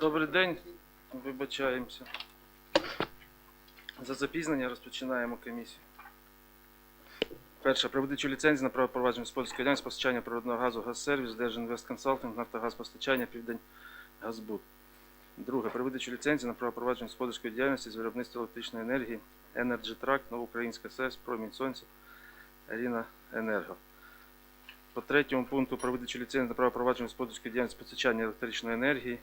Добрий день, вибачаємося. За запізнення розпочинаємо комісію. Перше. Про видачу ліцензії на право провадження господарської діяльності постачання природного газу «Газсервіс», «Держінвестконсалтинг», «Нафтогаз постачання», «Південь Газбуд». Друге. Про видачу ліцензії на право провадження господарської діяльності з виробництва електричної енергії Energy Track, Новоукраїнська СЕС, Промінь Сонця, Аріна Енерго. По третьому пункту про видачу ліцензії на право провадження господарської діяльності постачання електричної енергії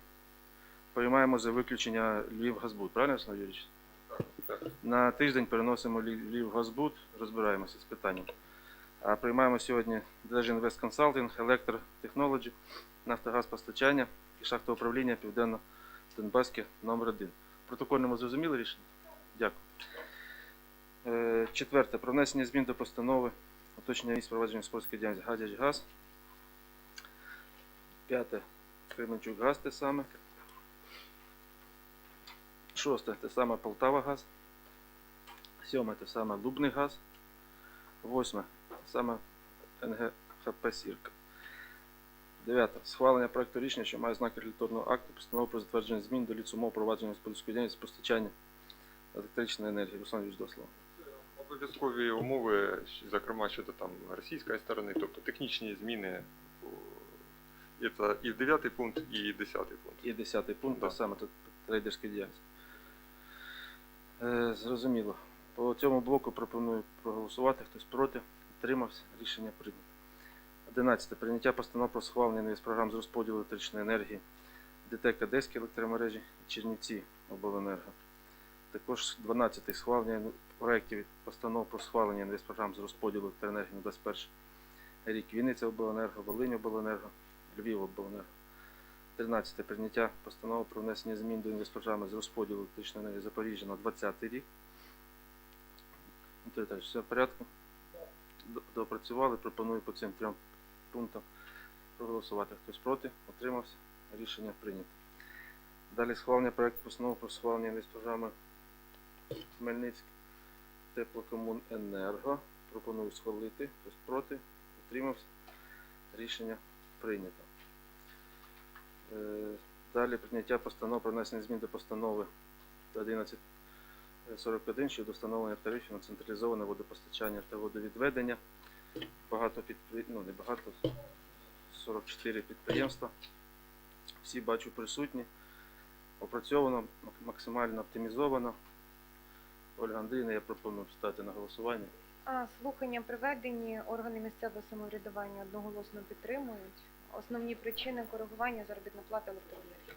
приймаємо за виключення Львів Газбуд, правильно, Ярослав Юрійович? Так. На тиждень переносимо Львів Львів Газбуд, розбираємося з питанням. А приймаємо сьогодні Держінвест Консалтинг, Електро Технологі, Нафтогаз постачання і шахтоуправління Південно-Донбаське номер 1 Протокольному зрозуміли рішення? Дякую. Е, Четверте. Про внесення змін до постанови уточнення місць провадження спортської діяльності Гадяч Газ. П'яте. Кременчук Газ те саме. Шосте те саме Полтава Газ. Сьоме те саме Лубний газ. Восьме те саме НГХП Сірка. Дев'яте. Схвалення проекту рішення, що має знак регуляторного акту, постанови про затвердження змін до ліц умов провадження господарської діяльності з постачання електричної енергії. Руслан Юрійович, до слова. Обов'язкові умови, зокрема щодо там російської сторони, тобто технічні зміни. це і 9 пункт, і 10 пункт. І десятий пункт, Да. те саме тут трейдерська діяльність. Е, зрозуміло. По цьому блоку пропоную проголосувати. Хтось проти, утримався. Рішення прийнято. 11. Прийняття постанов про схвалення інвестпрограм з розподілу електричної енергії ДТЕК Одеські електромережі Чернівці обленерго. Також 12. Схвалення проєктів постанов про схвалення інвестпрограм з розподілу електроенергії на 21 рік Вінниця обленерго, Волинь обленерго, Львів обленерго. 13. Прийняття постанови про внесення змін до інвестпрограми з розподілу електричної енергії Запоріжжя на 20 рік. Віталійович, все в порядку? Д- Доопрацювали, пропоную по цим трьом пунктам проголосувати. Хтось проти, утримався. Рішення прийнято. Далі схвалення проекту постанови про схвалення інвестпрограми Хмельницький теплокомуненерго. Пропоную схвалити. Хтось проти, утримався. Рішення прийнято. Е, Далі прийняття постанов про внесення змін до постанови 1141 щодо встановлення тарифів на централізоване водопостачання та водовідведення. Багато підпри... ну не багато, 44 підприємства. Всі бачу присутні. Опрацьовано, максимально оптимізовано. Ольга Андріївна, я пропоную встати на голосування. А, слухання проведені, органи місцевого самоврядування одноголосно підтримують. Основні причини коригування заробітна плата електроенергії.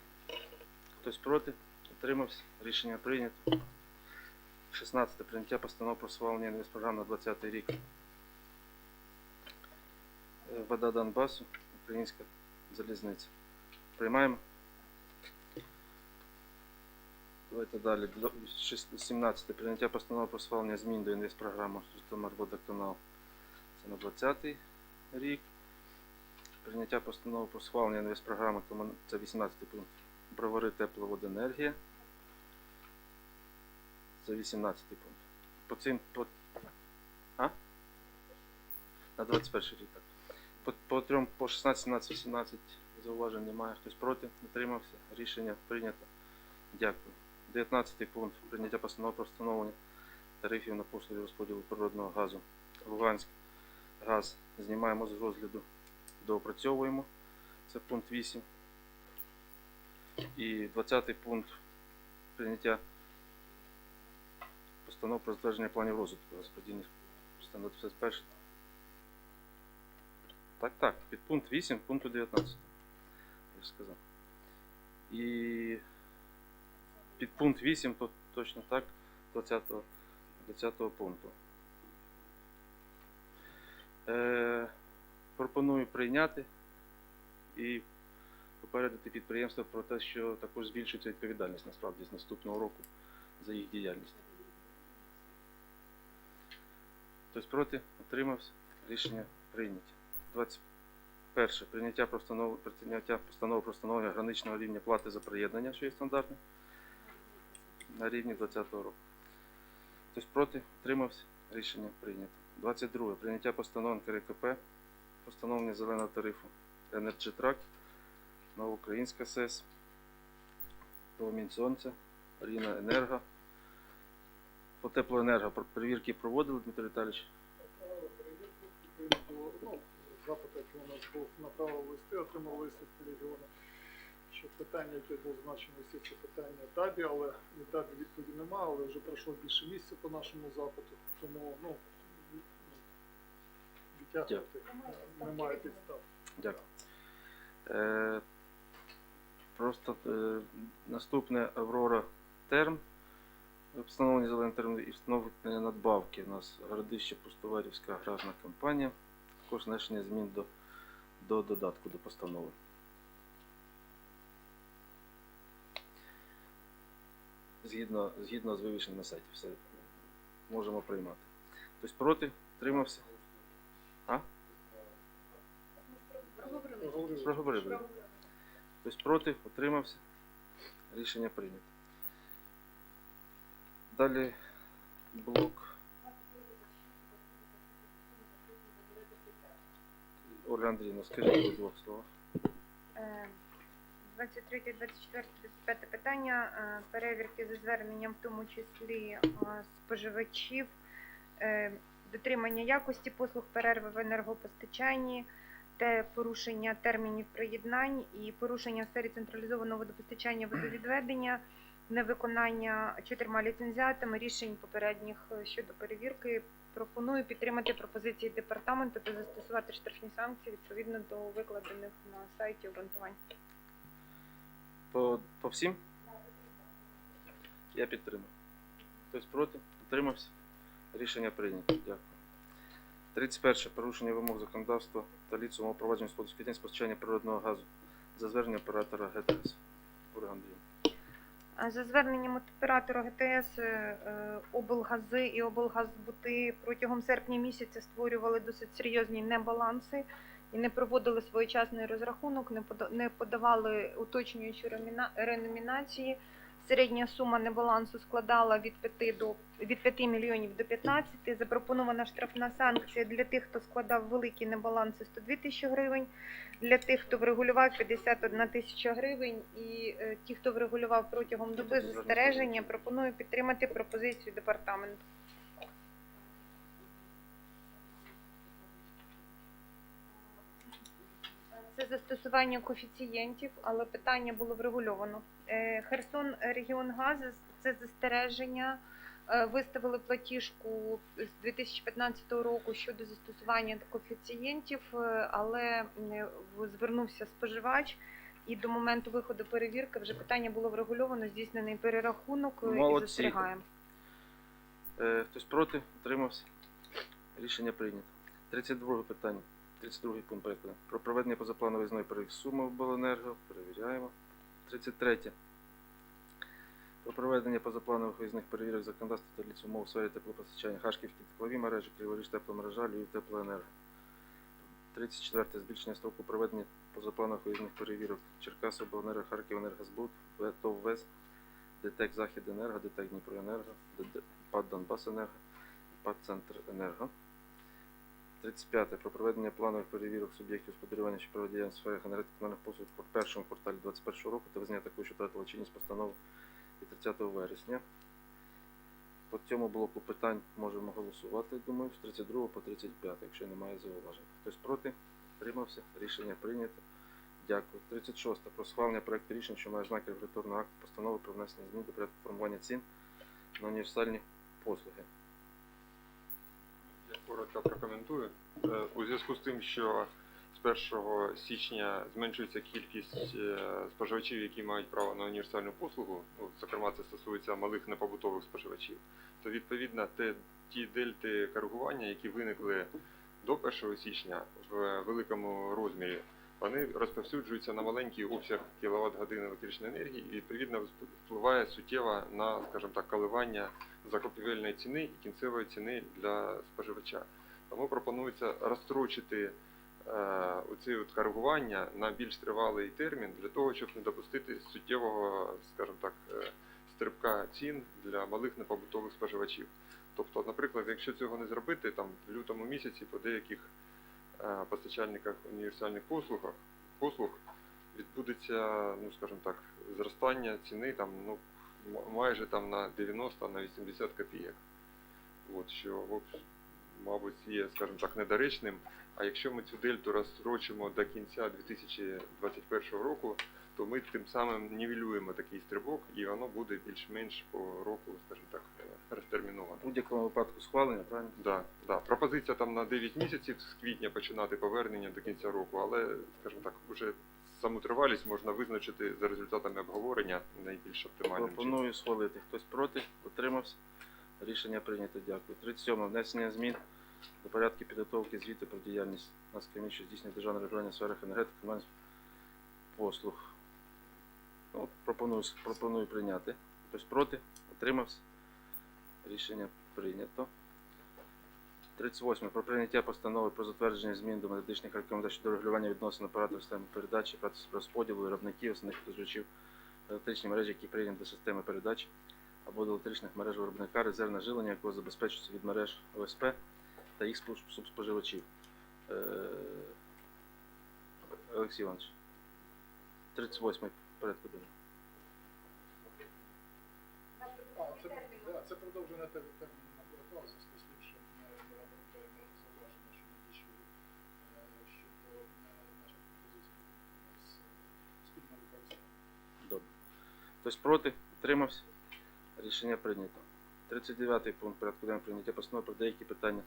Хтось проти? Утримався. Рішення прийнято. 16. Прийняття постанов про схвалення інвестпрограм на 20 рік. Е, Вода Донбасу, Українська залізниця. Приймаємо. Давайте далі. 17. Прийняття постанови про схвалення змін до інвестпрограми Житомирводоканал. Це на 20 рік. Прийняття постанови про схвалення інвестпрограми це 18 пункт. Бровари тепловоденергія. Це 18 пункт. По цим по. А? На 21 рік так. По, по трьом, по 16, 17, 18 зауважень немає. Хтось проти, утримався. Рішення прийнято. Дякую. 19 пункт. Прийняття постанови про встановлення тарифів на послуги розподілу природного газу. Луганськ газ знімаємо з розгляду, доопрацьовуємо. Це пункт 8. І 20 пункт прийняття постанов про затвердження планів розвитку розподільних постанов 51. Так, так, під пункт 8 пункту 19. Я ж сказав. І під пункт 8 то точно так 20, 20 пункту. Е, пропоную прийняти і попередити підприємства про те, що також збільшується відповідальність насправді з наступного року за їх діяльність. Хтось проти? Утримався? Рішення прийняті. 21. Прийняття постанови про встановлення граничного рівня плати за приєднання, що є стандартним, на рівні 2020 року. Хтось проти? Утримався? Рішення прийнято. 22. Прийняття постанов НКРКП, постановлення зеленого тарифу Energy Track, Новоукраїнська СЕС, Промінь сонця, Ріна Енерго. По теплоенерго перевірки проводили, Дмитро Віталійович? Ну, який у нас був, направили листи, отримали листи з регіону. Що питання, яке було значено, всі це питання ТАБі, але від ТАБі відповіді немає, але вже пройшло більше місяця по нашому запиту, тому ну, ну, е, немає підстав. Дякую. Е, просто е, наступне Аврора Терм. Встановлення зеленого терміну і встановлення надбавки. У нас городище Пустоварівська аграрна компанія. Також внесення змін до, до додатку до постанови. Згідно, згідно з вивішеним на сайті, все можемо приймати. Хтось проти? Тримався? А? Проговорили. Хтось проти, утримався. Рішення прийнято. Далі блок. Ольга Андріївна, скажіть у двох словах. Е, 23, 24, 25 питання. е, Перевірки за зверненням, в тому числі е, споживачів, е, дотримання якості послуг, перерви в енергопостачанні, те порушення термінів приєднань і порушення в сфері централізованого водопостачання водовідведення, невиконання чотирма ліцензіатами рішень попередніх е, щодо перевірки. Пропоную підтримати пропозиції департаменту та застосувати штрафні санкції відповідно до викладених на сайті обґрунтувань. По, по всім? Я підтримую. Хтось проти? Утримався? Рішення прийнято. Дякую. 31. Порушення вимог законодавства та ліцевого провадження спецпідень спостереження природного газу за звернення оператора ГТС. За зверненням оператора ГТС е, е, облгази і облгазбути протягом серпня місяця створювали досить серйозні небаланси і не проводили своєчасний розрахунок, не пода- подавали уточнюючі реномінації. Середня сума небалансу складала від 5 до від 5 мільйонів до 15. Запропонована штрафна санкція для тих, хто складав великі небаланси 102 тисячі гривень для тих, хто врегулював 51 тисяча гривень, і е, ті, хто врегулював протягом доби застереження, пропоную підтримати пропозицію департаменту. Це застосування коефіцієнтів, але питання було врегульовано. Е, Херсон регіон газу це застереження. Е, Виставили платіжку з 2015 року щодо застосування коефіцієнтів, е, але е, звернувся споживач, і до моменту виходу перевірки вже питання було врегульовано, здійснений перерахунок е, і застерігаємо. Е, хтось проти? Утримався? Рішення прийнято. 32 питання. 32 пункт денного. Про проведення позапланової зної перевірки суми обленерго. Перевіряємо. 33. Про проведення позапланових виїзних перевірок законодавства та ліц умов у сфері теплопостачання Хашківські теплові мережі, Криворіж тепломережа, Львів теплоенерго. 34. Збільшення строку проведення позапланових виїзних перевірок Черкаси обленерго, Харків енергозбут, ТОВ ВЕС, ДТЕК Західенерго, ДТЕК Дніпроенерго, ПАД Донбасенерго, ПАД Центренерго. 35. Про проведення планових перевірок суб'єктів господарювання, що проводять діяльність в сферах енергетикних послуг в першому кварталі 2021 року та визнання такої, що втратила чинність постанови від 30 вересня. По цьому блоку питань можемо голосувати, думаю, з 32 по 35, якщо немає зауважень. Хтось проти? Тримався? Рішення прийнято. Дякую. 36. Про схвалення проекту рішень, що має знаки регуляторного акту постанови про внесення змін до порядку формування цін на універсальні послуги. Коротко прокоментую. Е, У зв'язку з тим, що з 1 січня зменшується кількість е, споживачів, які мають право на універсальну послугу, ну, зокрема це стосується малих непобутових споживачів, то відповідно те, ті дельти коригування, які виникли до 1 січня в великому розмірі, вони розповсюджуються на маленький обсяг кіловат години електричної енергії і відповідно впливає суттєво на, скажімо так, коливання закупівельної ціни і кінцевої ціни для споживача. Тому пропонується розстрочити е, оці от коригування на більш тривалий термін для того, щоб не допустити суттєвого, скажімо так, е, стрибка цін для малих непобутових споживачів. Тобто, наприклад, якщо цього не зробити, там в лютому місяці по деяких постачальниках універсальних послуг, послуг відбудеться, ну скажімо так, е, зростання ціни там, ну, майже там на 90 на 80 копійок. От, що, мабуть, є, скажімо так, недоречним. А якщо ми цю дельту розстрочимо до кінця 2021 року, то ми тим самим нівелюємо такий стрибок, і воно буде більш-менш по року, скажімо так, розтерміновано. Будь-якому випадку схвалення, правильно? Да, да. Пропозиція там на 9 місяців з квітня починати повернення до кінця року, але, скажімо так, вже саму тривалість можна визначити за результатами обговорення найбільш оптимальним чином. Пропоную схвалити. Хтось проти? Утримався? Рішення прийнято. Дякую. 37. Внесення змін до порядку підготовки звіту про діяльність Нацкомісії, що здійснює державне регулювання в сферах енергетики, комунальних послуг. Ну, пропоную, пропоную прийняти. Хтось проти? Утримався? Рішення прийнято. 38. Про прийняття постанови про затвердження змін до методичних рекомендацій щодо регулювання відносин операторів системи передачі, розподілу виробників, основних споживачів електричні мережі, які прийняті до системи передач або до електричних мереж виробника, резервне жилення, якого забезпечується від мереж ОСП та їх спож- субспоживачів. Е, Олексій Іванович, 38 порядку денного. Це, да, це продовження те- терміну набороту, зв'язку з тим, що ми зауваження, що надійшли е, щодо е, наших пропозицій з спільного використання. Добре. Хтось проти? Утримався? Рішення прийнято. 39 пункт порядку денного прийняття постанови про деякі питання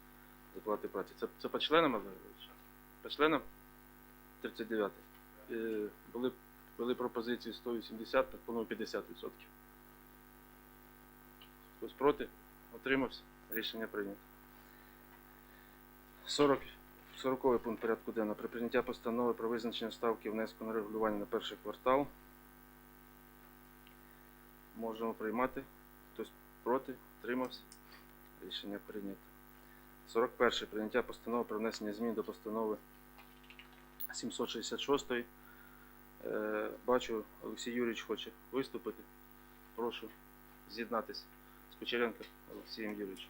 з праці. Це, це по членам, По членам? 39. Е, були, були пропозиції 180, пропоную 50%. Хтось проти? Утримався? Рішення прийнято. 40. 40 пункт порядку денного. При прийняття постанови про визначення ставки внеску на регулювання на перший квартал. Можемо приймати. Хтось проти? Утримався? Рішення прийнято. 41. Прийняття постанови про внесення змін до постанови 766. Е, бачу, Олексій Юрійович хоче виступити. Прошу з'єднатися з Кучеренко Олексієм Юрійовичем.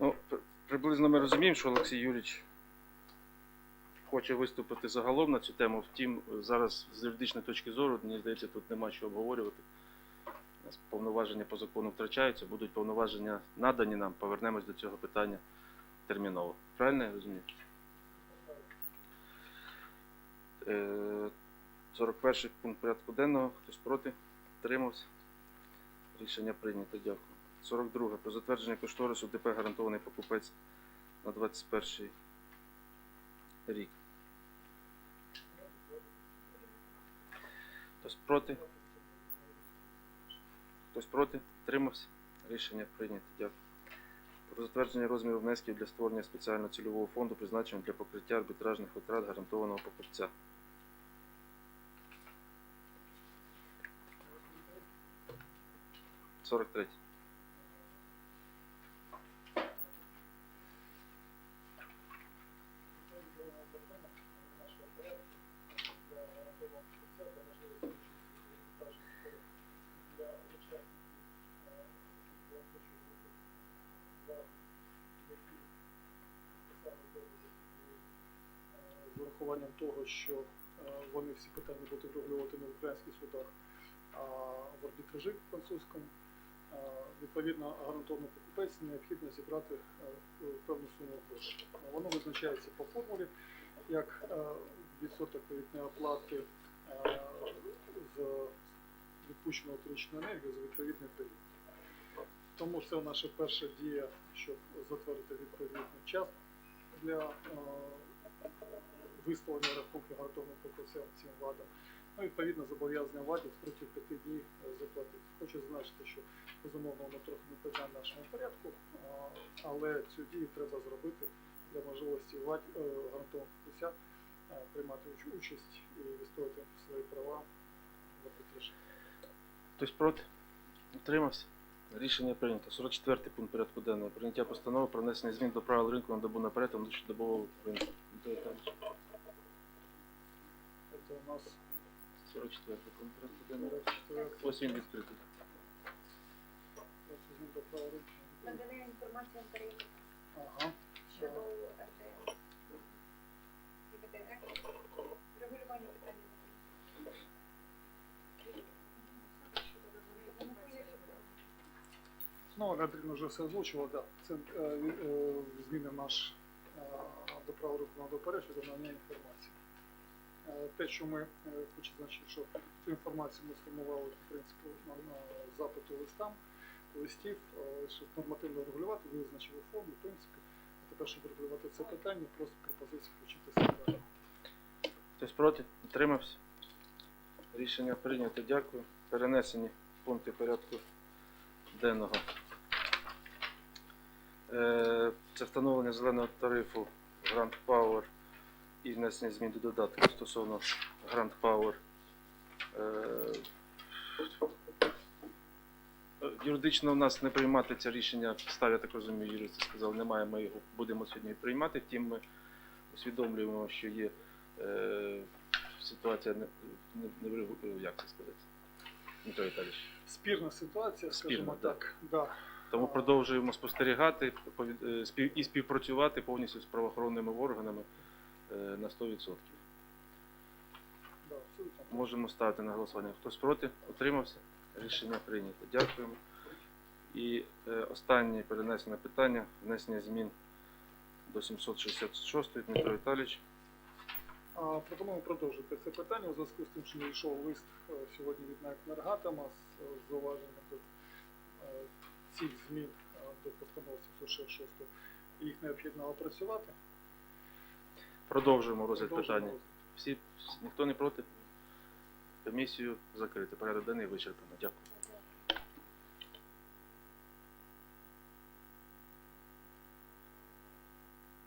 Ну, при- приблизно ми розуміємо, що Олексій Юрійович хоче виступити загалом на цю тему. Втім, зараз з юридичної точки зору, мені здається, тут нема що обговорювати. У нас повноваження по закону втрачаються, будуть повноваження надані нам, повернемось до цього питання терміново. Правильно я розумію? Е, 41 пункт порядку денного. Хтось проти? Тримався. Рішення прийнято. Дякую. 42. Про затвердження кошторису ДП гарантований покупець на 21 рік. Хтось проти? Хтось проти? Тримався? Рішення прийнято. Дякую. Про затвердження розміру внесків для створення спеціального цільового фонду, призначеного для покриття арбітражних витрат гарантованого покупця. Сорок третій. З урахуванням того, що е, вони всі питання будуть врегулювати не в українських судах, а в арбітражі французькому. Е, Відповідно, гарантований покупець необхідно зібрати е, певну суму грошей. Воно визначається по формулі як відсоток від неоплати е, з відпущеного електричної енергії за відповідний період. Тому це наша перша дія, щоб затвердити відповідний час для виставлення рахунків гарантованих покупцям цим владам. Ну, відповідно, зобов'язання владі протягом п'яти днів е, заплатити. Хочу зазначити, що безумовно воно трохи не питання в нашому порядку, але цю дію треба зробити для можливості владі е, гарантованого покупця е, приймати участь і відстоювати свої права в рішення. Хтось проти? Утримався? Рішення прийнято. 44 пункт порядку денного. Прийняття постанови про внесення змін до правил ринку на добу наперед та внутрішньодобового ринку. Це у нас 44 пункт порядку денного. 44 Ось він відкритий. до Ага. щодо. Регулювання питання. Ну, Андрій вже все озвучував, так. Це е, е, зміни наш е, до руху на доперед щодо надання інформації. Е, те, що ми е, хочу зазначити, що цю інформацію ми сформували на, на запиту листам, листів, е, щоб нормативно регулювати, визначили форму, в принципі. А тепер, щоб регулювати це питання, просто пропозицію включити себе. Хтось проти? Утримався? Рішення прийнято. Дякую. Перенесені пункти порядку денного. Це встановлення зеленого тарифу Grand Power і внесення змін до додатку стосовно Grand Power. Е, Юридично в нас не приймати це рішення, підстав, я так розумію, юристи сказали, немає, ми його будемо сьогодні приймати, втім ми усвідомлюємо, що є е, ситуація не, не, не як це сказати. Дмитро Віталійович. Спірна ситуація, скажімо Спірна, так. Да. Тому продовжуємо спостерігати е, і співпрацювати повністю з правоохоронними органами на 100%. Можемо ставити на голосування. Хтось проти? Утримався? Рішення прийнято. Дякуємо. І е, останнє перенесене питання внесення змін до 766 Дмитро Віталійович. А, Пропонуємо продовжити це питання у зв'язку з тим, що надійшов лист е, сьогодні від НАК «Енергатома» з е, зауваженням до е, цих змін е, до постанови 766. Їх необхідно опрацювати. Продовжуємо розгляд питання. Всі, ніхто не проти? Комісію закрити. Порядок денний вичерпано. Дякую.